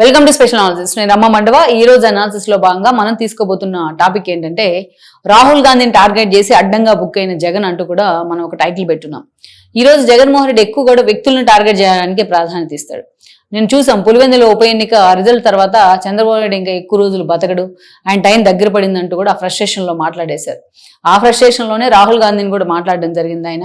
Welcome to special analysis నేను రమ్మ మండవ. ఈ రోజు అనాలిసిస్లో భాగంగా మనం తీసుకోబోతున్న టాపిక్ ఏంటంటే రాహుల్ గాంధీని టార్గెట్ చేసి అడ్డంగా బుక్ అయిన జగన్ అంటూ కూడా మనం ఒక టైటిల్ పెట్టున్నాం. ఈ రోజు జగన్మోహన్ రెడ్డి ఎక్కువ కూడా వ్యక్తులను టార్గెట్ చేయడానికి ప్రాధాన్యత ఇస్తాడు. నేను చూసాం పులివెందుల ఉప ఎన్నిక రిజల్ట్ తర్వాత చంద్రబాబు నాయుడు ఇంకా ఎక్కువ రోజులు బతకడు. ఆయన టైం దగ్గర పడిందంటూ కూడా ఆ ఫ్రస్ట్రేషన్లో మాట్లాడేశారు. ఆ ఫ్రస్ట్రేషన్లోనే రాహుల్ గాంధీని కూడా మాట్లాడడం జరిగింది ఆయన.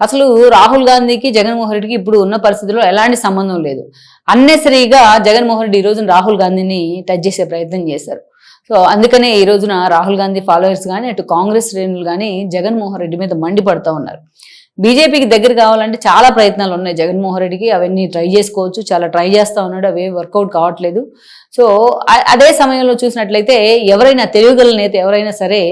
అసలు రాహుల్ గాంధీకి జగన్మోహన్ రెడ్డికి ఇప్పుడు ఉన్న పరిస్థితుల్లో ఎలాంటి సంబంధం లేదు. అన్నెసరీగా జగన్మోహన్ రెడ్డి ఈ రోజున రాహుల్ గాంధీని టచ్ చేసే ప్రయత్నం చేశారు. సో అందుకనే ఈ రోజున రాహుల్ గాంధీ ఫాలోవర్స్ కానీ అటు కాంగ్రెస్ శ్రేణులు కానీ జగన్మోహన్ రెడ్డి మీద మండిపడుతూ ఉన్నారు. బీజేపీకి దగ్గర కావాలంటే చాలా ప్రయత్నాలు ఉన్నాయి జగన్మోహన్ రెడ్డికి అవన్నీ ట్రై చేసుకోవచ్చు చాలా ట్రై చేస్తూ ఉన్నాడు అవి వర్కౌట్ కావట్లేదు. సో అదే సమయంలో చూసినట్లయితే ఎవరైనా తెలియగల నేత ఎవరైనా సరే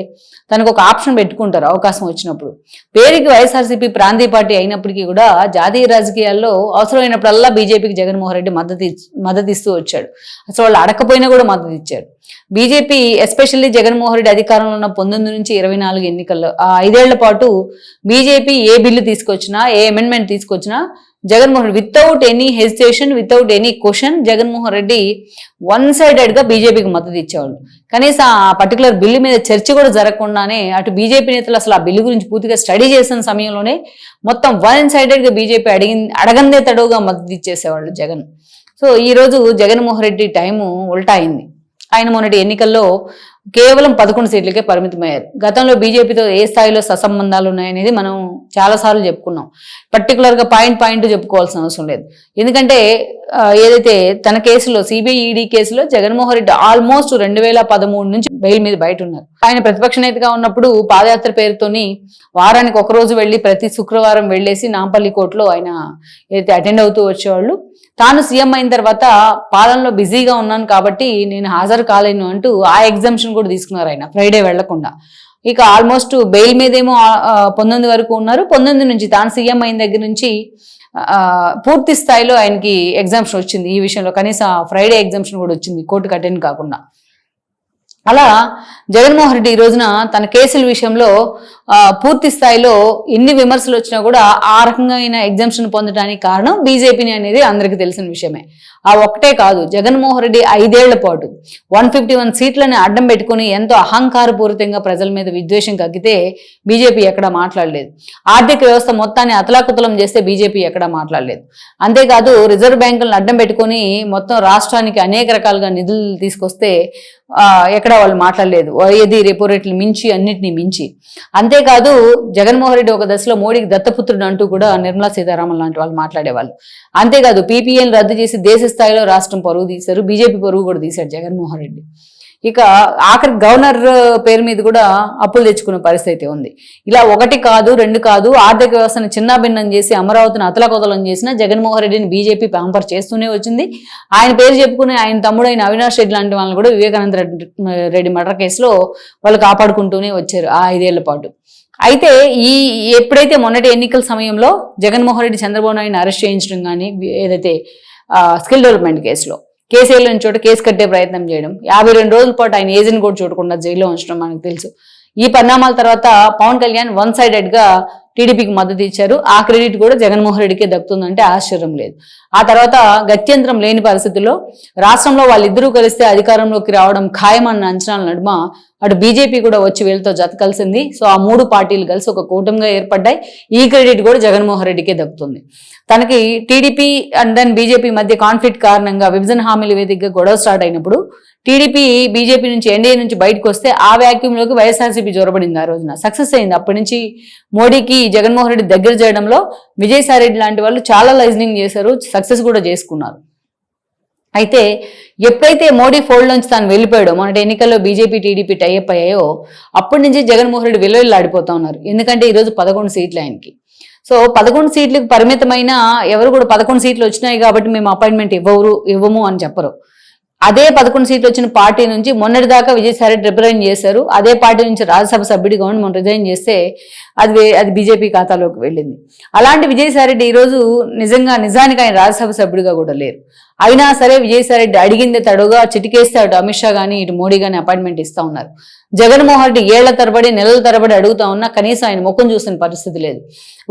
తనకు ఒక ఆప్షన్ పెట్టుకుంటారు అవకాశం వచ్చినప్పుడు. పేరుకి వైఎస్ఆర్సీపీ ప్రాంతీయ పార్టీ అయినప్పటికీ కూడా జాతీయ రాజకీయాల్లో అవసరమైనప్పుడల్లా బీజేపీకి జగన్మోహన్ రెడ్డి మద్దతు మద్దతు ఇస్తూ వచ్చాడు. అసలు వాళ్ళు అడకపోయినా కూడా మద్దతు ఇచ్చారు బీజేపీ ఎస్పెషల్లీ జగన్మోహన్ రెడ్డి అధికారంలో ఉన్న పంతొమ్మిది నుంచి ఇరవై నాలుగు ఎన్నికల్లో ఆ ఐదేళ్ళ పాటు బీజేపీ ఏ బిల్లు తీసుకొచ్చినా ఏ అమెండ్మెంట్ తీసుకొచ్చినా Jaganmohan Reddy without any hesitation without any question Jaganmohan Reddy one సైడెడ్గా బీజేపీకి మద్దతు ఇచ్చేవాళ్ళు. కనీసం ఆ పర్టికులర్ బిల్లు మీద చర్చ కూడా జరగకుండానే అటు బీజేపీ నేతలు అసలు ఆ బిల్లు గురించి పూర్తిగా స్టడీ చేసిన సమయంలోనే మొత్తం వన్ సైడెడ్గా బీజేపీ అడిగి అడగందే తడవుగా మద్దతు ఇచ్చేసేవాళ్ళు జగన్. సో ఈ రోజు జగన్మోహన్ రెడ్డి టైము ఉల్టా అయింది. ఆయన మొన్నటి ఎన్నికల్లో కేవలం పదకొండు సీట్లకే పరిమితమయ్యారు. గతంలో బీజేపీతో ఏ స్థాయిలో ససంబంధాలు ఉన్నాయనేది మనం చాలాసార్లు చెప్పుకున్నాం. పర్టికులర్గా పాయింట్ పాయింట్ చెప్పుకోవాల్సిన అవసరం లేదు. ఎందుకంటే ఏదైతే తన కేసులో సిబిఐ ఈడీ కేసులో జగన్మోహన్ రెడ్డి ఆల్మోస్ట్ రెండు వేల పదమూడు నుంచి బెయిల్ మీద బయట ఉన్నారు ఆయన ప్రతిపక్ష నేతగా ఉన్నప్పుడు పాదయాత్ర పేరుతోని వారానికి ఒక రోజు వెళ్ళి ప్రతి శుక్రవారం వెళ్ళేసి నాంపల్లి కోర్టులో ఆయన ఏదైతే అటెండ్ అవుతూ వచ్చేవాళ్ళు. తాను సీఎం అయిన తర్వాత పాలనలో బిజీగా ఉన్నాను కాబట్టి నేను హాజరు కాలేను అంటూ ఆ ఎగ్జామ్షన్ కూడా తీసుకున్నారు ఆయన. ఫ్రైడే వెళ్ళకుండా ఇక ఆల్మోస్ట్ బెయిల్ మీదేమో పొందొంది పంతొమ్మిది వరకు ఉన్నారు. పంతొమ్మిది నుంచి తాను సీఎం అయిన దగ్గర నుంచి పూర్తి స్థాయిలో ఆయనకి ఎగ్జామ్షన్ వచ్చింది. ఈ విషయంలో కనీసం ఫ్రైడే ఎగ్జామ్షన్ కూడా వచ్చింది. కోర్టుకు అటెండ్ కాకుండా. అలా జగన్మోహన్ రెడ్డి ఈ రోజున తన కేసుల విషయంలో పూర్తి స్థాయిలో ఎన్ని విమర్శలు వచ్చినా కూడా ఆ రకమైన ఎగ్జామ్షన్ పొందడానికి కారణం బీజేపీని అనేది అందరికీ తెలిసిన విషయమే. ఆ ఒక్కటే కాదు జగన్మోహన్ రెడ్డి ఐదేళ్ళ పాటు వన్ ఫిఫ్టీ వన్ సీట్లని అడ్డం పెట్టుకుని ఎంతో అహంకారపూరితంగా ప్రజల మీద విద్వేషం కక్కితే బీజేపీ ఎక్కడా మాట్లాడలేదు. ఆర్థిక వ్యవస్థ మొత్తాన్ని అతలాకుతలం చేస్తే బీజేపీ ఎక్కడా మాట్లాడలేదు. అంతేకాదు రిజర్వ్ బ్యాంకులను అడ్డం పెట్టుకొని మొత్తం రాష్ట్రానికి అనేక రకాలుగా నిధులు తీసుకొస్తే ఎక్కడ వాళ్ళు మాట్లాడలేదు. ఏది రెపో రేట్లు మించి అన్నిటిని మించి. అంతే అంతేకాదు జగన్మోహన్ రెడ్డి ఒక దశలో మోడీకి దత్తపుత్రుడు అంటూ కూడా నిర్మలా సీతారామన్ లాంటి వాళ్ళు మాట్లాడేవాళ్ళు. అంతేకాదు పీపీఎన్ రద్దు చేసి దేశ స్థాయిలో రాష్ట్రం పరువు తీశారు బీజేపీ పరువు కూడా తీశాడు జగన్మోహన్ రెడ్డి. ఇక ఆఖరి గవర్నర్ పేరు మీద కూడా అప్పులు తెచ్చుకునే పరిస్థితి ఉంది. ఇలా ఒకటి కాదు రెండు కాదు ఆర్థిక వ్యవస్థను చిన్నాభిన్నం చేసి అమరావతిని అతలకొతలం చేసిన జగన్మోహన్ రెడ్డిని బీజేపీ ప్యాంపర్ చేస్తూనే వచ్చింది. ఆయన పేరు చెప్పుకుని ఆయన తమ్ముడైన అవినాష్ రెడ్డి లాంటి వాళ్ళని కూడా వివేకానంద రెడ్డి రెడ్డి మర్డర్ కేసులో వాళ్ళు కాపాడుకుంటూనే వచ్చారు ఆ ఐదేళ్ళ పాటు. అయితే ఈ ఎప్పుడైతే మొన్నటి ఎన్నికల సమయంలో జగన్మోహన్ రెడ్డి చంద్రబాబు నాయుడిని అరెస్ట్ చేయించడం కానీ ఏదైతే స్కిల్ డెవలప్మెంట్ కేసులో కేసీఎల్ నుంచి చోట కేసు కట్టే ప్రయత్నం చేయడం యాభై రెండు రోజుల పాటు ఆయన ఏజెంట్ కూడా చూడకుండా జైల్లో ఉంచడం మనకు తెలుసు. ఈ పరిణామాల తర్వాత పవన్ కళ్యాణ్ వన్ సైడెడ్గా టీడీపీకి మద్దతు ఇచ్చారు. ఆ క్రెడిట్ కూడా జగన్మోహన్ రెడ్డికే దక్కుతుందంటే ఆశ్చర్యం లేదు. ఆ తర్వాత గత్యంతరం లేని పరిస్థితుల్లో రాష్ట్రంలో వాళ్ళిద్దరూ కలిస్తే అధికారంలోకి రావడం ఖాయమన్న అంచనాల నడుమ అటు బీజేపీ కూడా వచ్చి వీళ్ళతో జత కలిసింది. సో ఆ మూడు పార్టీలు కలిసి ఒక కూటమిగా ఏర్పడ్డాయి. ఈ క్రెడిట్ కూడా జగన్మోహన్ రెడ్డికే దక్కుతుంది. తనకి టీడీపీ అండ్ దెన్ బీజేపీ మధ్య కాన్ఫ్లిక్ట్ కారణంగా విభజన హామీల వేదికగా గొడవ స్టార్ట్ అయినప్పుడు టీడీపీ బీజేపీ నుంచి ఎన్డీఏ నుంచి బయటకు వస్తే ఆ వ్యాక్యూమ్లోకి వైఎస్ఆర్సీపీ జొరబడింది ఆ రోజున. సక్సెస్ అయింది. అప్పటి నుంచి మోడీకి జగన్మోహన్ రెడ్డి దగ్గర చేయడంలో విజయసాయి రెడ్డి లాంటి వాళ్ళు చాలా లైజనింగ్ చేశారు. సక్సెస్ కూడా చేసుకున్నారు. అయితే ఎప్పుడైతే మోడీ ఫోల్డ్ నుంచి తాను వెళ్ళిపోయాడో మొన్నటి ఎన్నికల్లో బీజేపీ టీడీపీ టైఅప్ అయ్యాయో అప్పటి నుంచి జగన్మోహన్ రెడ్డి విలువలాడిపోతా ఉన్నారు. ఎందుకంటే ఈరోజు పదకొండు సీట్లు ఆయనకి. సో పదకొండు సీట్లకు పరిమితమైన ఎవరు కూడా పదకొండు సీట్లు వచ్చినాయి కాబట్టి మేము అపాయింట్మెంట్ ఇవ్వరు ఇవ్వము అని చెప్పరు. అదే పదకొండు సీట్లు వచ్చిన పార్టీ నుంచి మొన్నటిదాకా విజయసాయి రెడ్డి రిప్రజెంట్ చేశారు. అదే పార్టీ నుంచి రాజ్యసభ సభ్యుడిగా ఉండి మొన్న రిజైన్ చేస్తే అది అది బీజేపీ ఖాతాలోకి వెళ్ళింది. అలాంటి విజయసాయిరెడ్డి ఈరోజు నిజంగా నిజానికి ఆయన రాజ్యసభ సభ్యుడిగా కూడా లేరు. అయినా సరే విజయసాయిరెడ్డి రెడ్డి తడుగా చిటికేస్తే అటు అమిత్ షా కానీ ఇటు మోడీ కానీ అపాయింట్మెంట్ ఇస్తా ఉన్నారు. జగన్మోహన్ రెడ్డి ఏళ్ళ తరబడి నెలల తరబడి అడుగుతా ఉన్నా కనీసం ఆయన ముఖం చూసిన పరిస్థితి లేదు.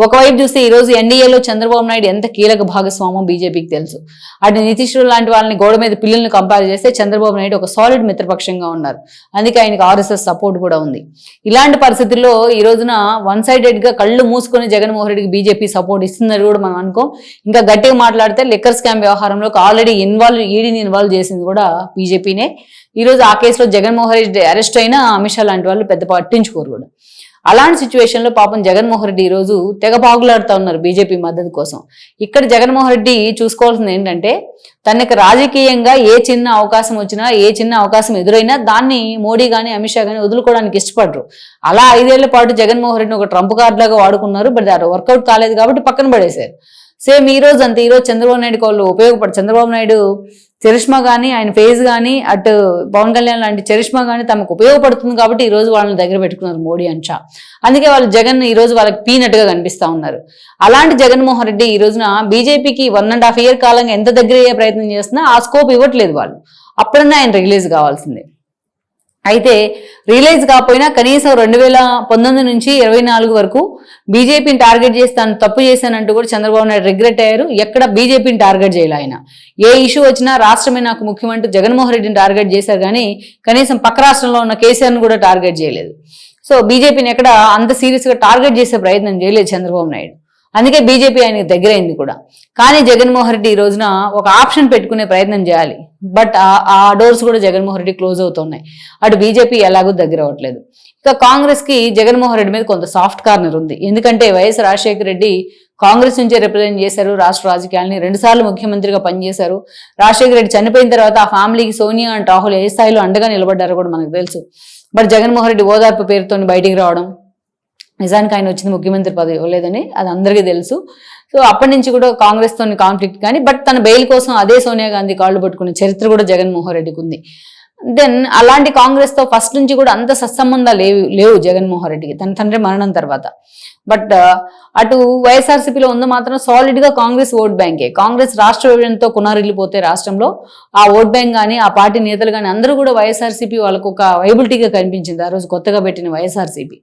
ఒకవైపు చూస్తే ఈ రోజు ఎన్డీఏలో చంద్రబాబు నాయుడు ఎంత కీలక భాగస్వామం బీజేపీకి తెలుసు. అటు నితీష్ లాంటి వాళ్ళని గోడ మీద పిల్లల్ని కంపేర్ చేస్తే చంద్రబాబు నాయుడు ఒక సాలిడ్ మిత్రపక్షంగా ఉన్నారు. అందుకే ఆయనకు ఆర్ఎస్ఎస్ సపోర్ట్ కూడా ఉంది. ఇలాంటి పరిస్థితుల్లో ఈ రోజున వన్ సైడెడ్గా కళ్ళు మూసుకొని జగన్మోహన్ రెడ్డికి బీజేపీ సపోర్ట్ ఇస్తుందని కూడా మనం అనుకో. ఇంకా గట్టిగా మాట్లాడితే లిక్కర్ స్కామ్ వ్యవహారంలో ఆల్రెడీ ఇన్వాల్వ్ ఈడీని ఇన్వాల్వ్ చేసింది కూడా బీజేపీనే. ఈరోజు ఆ కేసులో జగన్మోహన్ రెడ్డి అరెస్ట్ అయినా అమిత్ షా లాంటి వాళ్ళు పెద్ద పట్టించుకోరు కూడా. అలాంటి సిచ్యువేషన్లో పాపం జగన్మోహన్ రెడ్డి ఈరోజు రోజు తెగ బాగులాడుతూ ఉన్నారు బీజేపీ మద్దతు కోసం. ఇక్కడ జగన్మోహన్ రెడ్డి చూసుకోవాల్సింది ఏంటంటే తనకి రాజకీయంగా ఏ చిన్న అవకాశం వచ్చినా ఏ చిన్న అవకాశం ఎదురైనా దాన్ని మోడీ కానీ అమిత్ షా కానీ వదులుకోవడానికి ఇష్టపడరు. అలా ఐదేళ్ళ పాటు జగన్మోహన్ రెడ్డిని ఒక ట్రంప్ కార్డ్ లాగా వాడుకున్నారు బట్ అది వర్కౌట్ కాలేదు కాబట్టి పక్కన పడేశారు. సేమ్ ఈ రోజు అంతే ఈ రోజు చంద్రబాబు నాయుడు వాళ్ళు ఉపయోగపడు చంద్రబాబు నాయుడు చరిష్మా కానీ ఆయన ఫేజ్ కానీ అటు పవన్ కళ్యాణ్ లాంటి చరిష్మా కానీ తమకు ఉపయోగపడుతుంది కాబట్టి ఈ రోజు వాళ్ళని దగ్గర పెట్టుకున్నారు మోడీ అండ్ షా. అందుకే వాళ్ళు జగన్ ఈ రోజు వాళ్ళకి పీనట్టుగా కనిపిస్తా ఉన్నారు. అలాంటి జగన్మోహన్ రెడ్డి ఈ రోజున బీజేపీకి వన్ అండ్ హాఫ్ ఇయర్ కాలంగా ఎంత దగ్గర అయ్యే ప్రయత్నం చేస్తున్నా ఆ స్కోప్ ఇవ్వట్లేదు వాళ్ళు. అప్పుడన్నా ఆయన రిలీజ్ కావాల్సిందే. అయితే రిలైజ్ కాకపోయినా కనీసం రెండు వేల పంతొమ్మిది నుంచి ఇరవై నాలుగు వరకు బీజేపీని టార్గెట్ చేసి తాను తప్పు చేశానంటూ కూడా చంద్రబాబు నాయుడు రిగ్రెట్ అయ్యారు. ఎక్కడ బీజేపీని టార్గెట్ చేయాలి ఆయన. ఏ ఇష్యూ వచ్చినా రాష్ట్రమే నాకు ముఖ్యమంటూ జగన్మోహన్ రెడ్డిని టార్గెట్ చేశారు కానీ కనీసం పక్క రాష్ట్రంలో ఉన్న కేసీఆర్ను కూడా టార్గెట్ చేయలేదు. సో బీజేపీని ఎక్కడ అంత సీరియస్గా టార్గెట్ చేసే ప్రయత్నం చేయలేదు చంద్రబాబు నాయుడు. అందుకే బీజేపీ ఆయనకి దగ్గరైంది కూడా. కానీ జగన్మోహన్ రెడ్డి ఈ రోజున ఒక ఆప్షన్ పెట్టుకునే ప్రయత్నం చేయాలి. బట్ ఆ- ఆ డోర్స్ కూడా జగన్మోహన్ రెడ్డి క్లోజ్ అవుతున్నాయి. అటు బీజేపీ ఎలాగో దగ్గర అవ్వట్లేదు. ఇక కాంగ్రెస్కి జగన్మోహన్ రెడ్డి మీద కొంత సాఫ్ట్ కార్నర్ ఉంది. ఎందుకంటే వైఎస్ రాజశేఖర రెడ్డి కాంగ్రెస్ నుంచే రిప్రజెంట్ చేశారు. రాష్ట్ర రాజకీయాల్ని రెండుసార్లు ముఖ్యమంత్రిగా పనిచేశారు. రాజశేఖర రెడ్డి చనిపోయిన తర్వాత ఆ ఫ్యామిలీకి సోనియా అండ్ రాహుల్ ఏ స్థాయిలో అండగా నిలబడ్డారో కూడా మనకు తెలుసు. బట్ జగన్మోహన్ రెడ్డి ఓదార్పు పేరుతో బయటికి రావడం నిజానికి ఆయన వచ్చింది ముఖ్యమంత్రి పదవి ఇవ్వలేదని అది అందరికీ తెలుసు. సో అప్పటి నుంచి కూడా కాంగ్రెస్ తోని కాన్ఫ్లిక్ట్ కానీ బట్ తన బెయిల్ కోసం అదే సోనియా గాంధీ కాళ్ళు పట్టుకునే చరిత్ర కూడా జగన్మోహన్ రెడ్డికి ఉంది. దెన్ అలాంటి కాంగ్రెస్తో ఫస్ట్ నుంచి కూడా అంత సత్సంబంధాలు లేవు లేవు జగన్మోహన్ రెడ్డికి. తన తండ్రి మరణం తర్వాత. బట్ uh, అటు వైఎస్ఆర్సీపీలో ఉంది మాత్రం సాలిడ్గా కాంగ్రెస్ ఓట్ బ్యాంకే. కాంగ్రెస్ రాష్ట్ర విభజనతో కొనారిల్లిపోతే రాష్ట్రంలో ఆ ఓట్ బ్యాంక్ కానీ ఆ పార్టీ నేతలు కానీ అందరూ కూడా వైఎస్ఆర్సీపీ వాళ్ళకు ఒక వైబిలిటీగా కనిపించింది. ఆ రోజు కొత్తగా పెట్టిన YSRCP.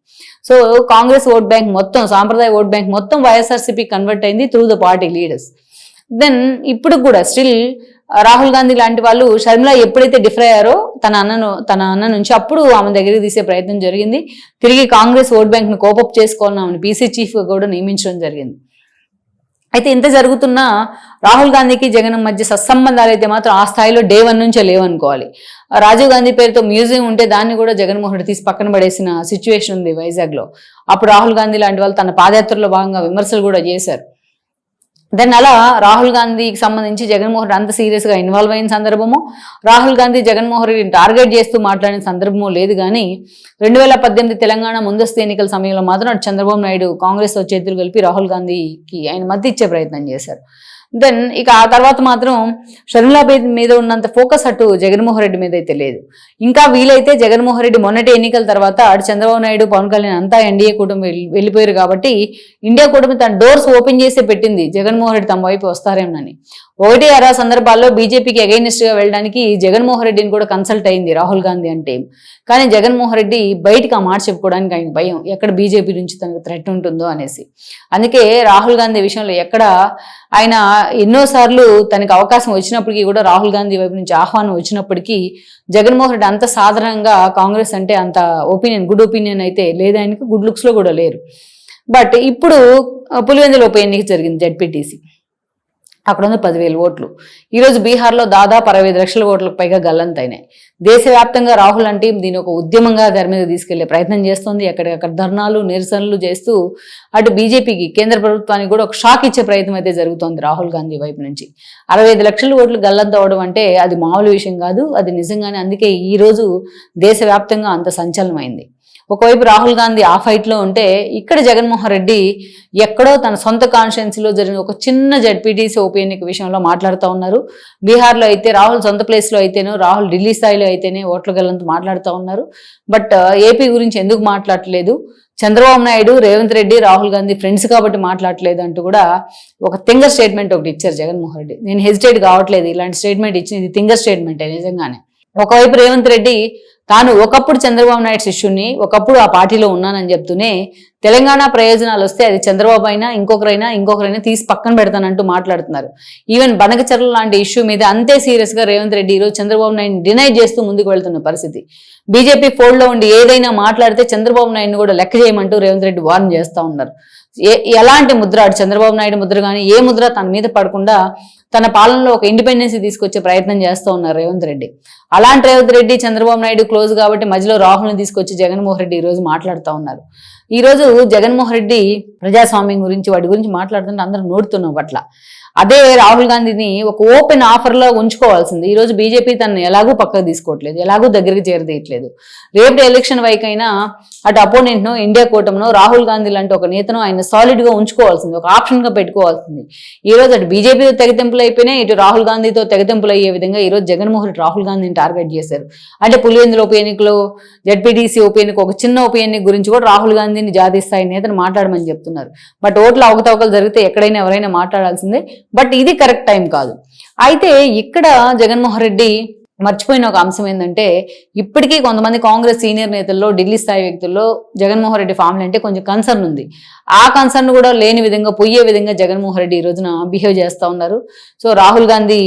So Congress vote bank మొత్తం సాంప్రదాయ ఓట్ బ్యాంక్ మొత్తం వైఎస్ఆర్సీపీ కన్వర్ట్ అయింది through the party leaders then ఇప్పుడు కూడా స్టిల్ రాహుల్ గాంధీ లాంటి వాళ్ళు షర్మిల ఎప్పుడైతే డిఫర్ అయ్యారో తన అన్నను తన అన్న నుంచి అప్పుడు ఆమె దగ్గరికి తీసే ప్రయత్నం జరిగింది. తిరిగి కాంగ్రెస్ ఓట్ బ్యాంక్ను కోపప్ చేసుకోవాలని ఆమెను పీసీ చీఫ్ కూడా నియమించడం జరిగింది. అయితే ఇంత జరుగుతున్నా రాహుల్ గాంధీకి జగన్ మధ్య సత్సంబంధాలు అయితే మాత్రం ఆ స్థాయిలో డే వన్ నుంచే లేవనుకోవాలి. రాజీవ్ గాంధీ పేరుతో మ్యూజియం ఉంటే దాన్ని కూడా జగన్మోహన్ రెడ్డి తీసి పక్కన పడేసిన సిచ్యువేషన్ ఉంది వైజాగ్లో. అప్పుడు రాహుల్ గాంధీ లాంటి వాళ్ళు తన పాదయాత్రలో భాగంగా విమర్శలు కూడా చేశారు. దెన్ అలా రాహుల్ గాంధీకి సంబంధించి జగన్మోహన్ రెడ్డి అంత సీరియస్గా ఇన్వాల్వ్ అయిన సందర్భము. రాహుల్ గాంధీ జగన్మోహన్ రెడ్డిని టార్గెట్ చేస్తూ మాట్లాడిన సందర్భము లేదు కానీ రెండు వేల పద్దెనిమిది తెలంగాణ ముందస్తు ఎన్నికల సమయంలో మాత్రం చంద్రబాబు నాయుడు కాంగ్రెస్తో చేతులు కలిపి రాహుల్ గాంధీకి ఆయన మద్దతు ఇచ్చే ప్రయత్నం చేశారు. దెన్ ఇక ఆ తర్వాత మాత్రం షర్మిలా మీద ఉన్నంత ఫోకస్ అటు జగన్మోహన్ రెడ్డి మీద అయితే లేదు. ఇంకా వీలైతే జగన్మోహన్ రెడ్డి మొన్నటి ఎన్నికల తర్వాత అటు చంద్రబాబు నాయుడు పవన్ కళ్యాణ్ అంతా ఎన్డీఏ కూటమి వెళ్ళిపోయారు కాబట్టి ఇండియా కూటమి తన డోర్స్ ఓపెన్ చేసి పెట్టింది జగన్మోహన్ రెడ్డి తమ వైపు వస్తారేమోనని. ఒకటి అరా సందర్భాల్లో బీజేపీకి అగైనిస్ట్గా వెళ్ళడానికి జగన్మోహన్ రెడ్డిని కూడా కన్సల్ట్ అయింది రాహుల్ గాంధీ అంటే. కానీ జగన్మోహన్ రెడ్డి బయటకు ఆ మాట చెప్పుకోవడానికి ఆయన భయం. ఎక్కడ బీజేపీ నుంచి తనకు థ్రెట్ ఉంటుందో అనేసి. అందుకే రాహుల్ గాంధీ విషయంలో ఎక్కడ ఆయన ఎన్నోసార్లు తనకి అవకాశం వచ్చినప్పటికీ కూడా రాహుల్ గాంధీ వైపు నుంచి ఆహ్వానం వచ్చినప్పటికీ జగన్మోహన్ రెడ్డి అంత సాధారణంగా కాంగ్రెస్ అంటే అంత ఒపీనియన్ గుడ్ ఒపీనియన్ అయితే లేదు. ఆయనకి గుడ్ లుక్స్లో కూడా లేరు. బట్ ఇప్పుడు పులివెందుల ఉప ఎన్నిక జరిగింది జడ్పీటీసీ. అక్కడ ఉంది పదివేల ఓట్లు. ఈరోజు బీహార్లో దాదాపు అరవై ఐదు లక్షల ఓట్లకు పైగా గల్లంతైనాయి. దేశవ్యాప్తంగా రాహుల్ అంటే దీని ఒక ఉద్యమంగా దాని మీద తీసుకెళ్ళే ప్రయత్నం చేస్తుంది. ఎక్కడికక్కడ ధర్నాలు నిరసనలు చేస్తూ అటు బీజేపీకి కేంద్ర ప్రభుత్వానికి కూడా ఒక షాక్ ఇచ్చే ప్రయత్నం అయితే జరుగుతోంది రాహుల్ గాంధీ వైపు నుంచి. అరవై ఐదు లక్షల ఓట్లు గల్లంత అవడం అంటే అది మామూలు విషయం కాదు. అది నిజంగానే అందుకే ఈ రోజు దేశవ్యాప్తంగా అంత సంచలనమైంది. ఒకవైపు రాహుల్ గాంధీ ఆ ఫైట్లో ఉంటే ఇక్కడ జగన్మోహన్ రెడ్డి ఎక్కడో తన సొంత కాన్స్టిట్యున్సీ జరిగిన ఒక చిన్న జడ్పీటీసీ ఉప ఎన్నిక విషయంలో మాట్లాడుతూ ఉన్నారు. బీహార్లో అయితే రాహుల్ సొంత ప్లేస్లో అయితేనో రాహుల్ ఢిల్లీ స్థాయిలో అయితేనే ఓట్లు గల్లంత మాట్లాడుతూ ఉన్నారు. బట్ ఏపీ గురించి ఎందుకు మాట్లాడట్లేదు? చంద్రబాబు నాయుడు రేవంత్ రెడ్డి రాహుల్ గాంధీ ఫ్రెండ్స్ కాబట్టి మాట్లాడలేదు అంటూ కూడా ఒక తింగర్ స్టేట్మెంట్ ఒకటి ఇచ్చారు జగన్మోహన్ రెడ్డి. నేను హెజిటేట్ కావట్లేదు. ఇలాంటి స్టేట్మెంట్ ఇచ్చింది ఇది తింగర్ స్టేట్మెంటే నిజంగానే. ఒకవైపు రేవంత్ రెడ్డి తాను ఒకప్పుడు చంద్రబాబు నాయుడు శిష్యుణ్ణి ఒకప్పుడు ఆ పార్టీలో ఉన్నానని చెప్తూనే తెలంగాణ ప్రయోజనాలు వస్తే అది చంద్రబాబు అయినా ఇంకొకరైనా ఇంకొకరైనా తీసి పక్కన పెడతానంటూ మాట్లాడుతున్నారు. ఈవెన్ బనకచర్ల లాంటి ఇష్యూ మీద అంతే సీరియస్గా రేవంత్ రెడ్డి ఈరోజు చంద్రబాబు నాయుడు డినై చేస్తూ ముందుకు వెళ్తున్న పరిస్థితి. బీజేపీ ఫోల్డ్లో ఉండి ఏదైనా మాట్లాడితే చంద్రబాబు నాయుడుని కూడా లెక్క చేయమంటూ రేవంత్ రెడ్డి వార్న్ చేస్తూ ఉన్నారు. ఏ ఎలాంటి ముద్ర అటు చంద్రబాబు నాయుడు ముద్ర కానీ ఏ ముద్ర తన మీద పడకుండా తన పాలనలో ఒక ఇండిపెండెన్సీ తీసుకొచ్చే ప్రయత్నం చేస్తూ ఉన్నారు రేవంత్ రెడ్డి. అలాంటి రేవంత్ రెడ్డి చంద్రబాబు నాయుడు క్లోజ్ కాబట్టి మధ్యలో రాహుల్ని తీసుకొచ్చి జగన్మోహన్ రెడ్డి ఈరోజు రోజు మాట్లాడుతూ ఉన్నారు. ఈ రోజు జగన్మోహన్ రెడ్డి ప్రజాస్వామ్యం గురించి వాటి గురించి మాట్లాడుతుంటే అందరూ నోడుతున్నాం పట్ల. అదే రాహుల్ గాంధీని ఒక ఓపెన్ ఆఫర్లో ఉంచుకోవాల్సింది. ఈ రోజు బీజేపీ తను ఎలాగూ పక్కకు తీసుకోవట్లేదు ఎలాగూ దగ్గరికి చేరదీయట్లేదు. రేపు ఎలక్షన్ వైకైనా అటు అపోనెంట్ను ఇండియా కూటమినో రాహుల్ గాంధీ లాంటి ఒక నేతను ఆయన సాలిడ్గా ఉంచుకోవాల్సింది ఒక ఆప్షన్గా పెట్టుకోవాల్సింది. ఈ రోజు అటు బీజేపీతో తెగతింపులు అయిపోయినాయి ఇటు రాహుల్ గాంధీతో తెగతింపులు అయ్యే విధంగా ఈ రోజు జగన్మోహన్ రెడ్డి రాహుల్ గాంధీని టార్గెట్ చేశారు. అంటే పులివెందుల ఉప ఎన్నికలో జడ్పీటీసీ ఉప ఎన్నిక ఒక చిన్న ఉప ఎన్నిక గురించి కూడా రాహుల్ గాంధీ మందిని జాతీయ స్థాయి నేతను మాట్లాడమని చెప్తున్నారు. బట్ ఓట్ల అవకతవకలు జరిగితే ఎక్కడైనా ఎవరైనా మాట్లాడాల్సిందే. బట్ ఇది కరెక్ట్ టైం కాదు. అయితే ఇక్కడ జగన్మోహన్ రెడ్డి మర్చిపోయిన ఒక అంశం ఏంటంటే ఇప్పటికీ కొంతమంది కాంగ్రెస్ సీనియర్ నేతల్లో ఢిల్లీ స్థాయి వ్యక్తుల్లో జగన్మోహన్ రెడ్డి ఫ్యామిలీ అంటే కొంచెం కన్సర్న్ ఉంది. ఆ కన్సర్న్ కూడా లేని విధంగా పొయ్యే విధంగా జగన్మోహన్ రెడ్డి ఈ రోజున బిహేవ్ చేస్తూ ఉన్నారు. సో రాహుల్ గాంధీ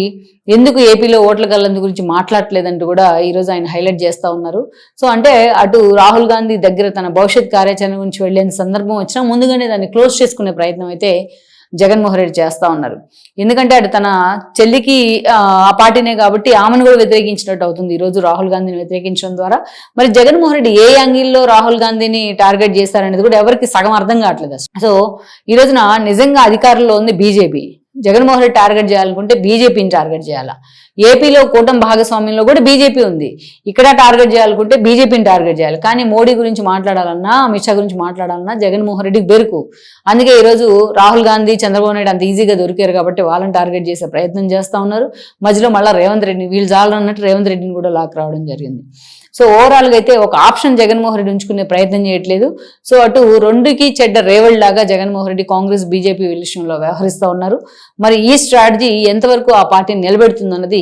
ఎందుకు ఏపీలో ఓట్ల గల్లందు గురించి మాట్లాడలేదంటూ కూడా ఈ రోజు ఆయన హైలైట్ చేస్తూ ఉన్నారు. సో అంటే అటు రాహుల్ గాంధీ దగ్గర తన భవిష్యత్ కార్యాచరణ గురించి వెళ్ళే సందర్భం వచ్చినా ముందుగానే దాన్ని క్లోజ్ చేసుకునే ప్రయత్నం అయితే జగన్మోహన్ రెడ్డి చేస్తా ఉన్నారు. ఎందుకంటే అటు తన చెల్లికి ఆ పార్టీనే కాబట్టి ఆమెను కూడా వ్యతిరేకించినట్టు అవుతుంది. ఈ రోజు రాహుల్ గాంధీని వ్యతిరేకించడం ద్వారా. మరి జగన్మోహన్ రెడ్డి ఏ యాంగిల్లో రాహుల్ గాంధీని టార్గెట్ చేశారనేది కూడా ఎవరికి సగం అర్థం కావట్లేదు సో ఈ రోజున నిజంగా అధికారంలో ఉంది బీజేపీ. జగన్మోహన్ రెడ్డి టార్గెట్ చేయాలనుకుంటే బీజేపీని టార్గెట్ చేయాలా? ఏపీలో కూటమి భాగస్వామ్యంలో కూడా బీజేపీ ఉంది. ఇక్కడ టార్గెట్ చేయాలనుకుంటే బీజేపీని టార్గెట్ చేయాలి. కానీ మోడీ గురించి మాట్లాడాలన్నా అమిత్ షా గురించి మాట్లాడాలన్నా జగన్మోహన్ రెడ్డికి బెరుకు. అందుకే ఈరోజు రాహుల్ గాంధీ చంద్రబాబు నాయుడు అంత ఈజీగా దొరికారు కాబట్టి వాళ్ళని టార్గెట్ చేసే ప్రయత్నం చేస్తా ఉన్నారు. మధ్యలో మళ్ళీ రేవంత్ రెడ్డిని వీళ్ళు చాలన్నట్టు రేవంత్ రెడ్డిని కూడా లాక్ రావడం జరిగింది. సో ఓవరాల్గా అయితే ఒక ఆప్షన్ జగన్మోహన్ రెడ్డి ఉంచుకునే ప్రయత్నం చేయట్లేదు. సో అటు రెండుకి చెడ్డ రేవల్ లాగా జగన్మోహన్ రెడ్డి కాంగ్రెస్ బీజేపీ విషయంలో వ్యవహరిస్తూ ఉన్నారు. మరి ఈ స్ట్రాటజీ ఎంతవరకు ఆ పార్టీని నిలబెడుతుందన్నది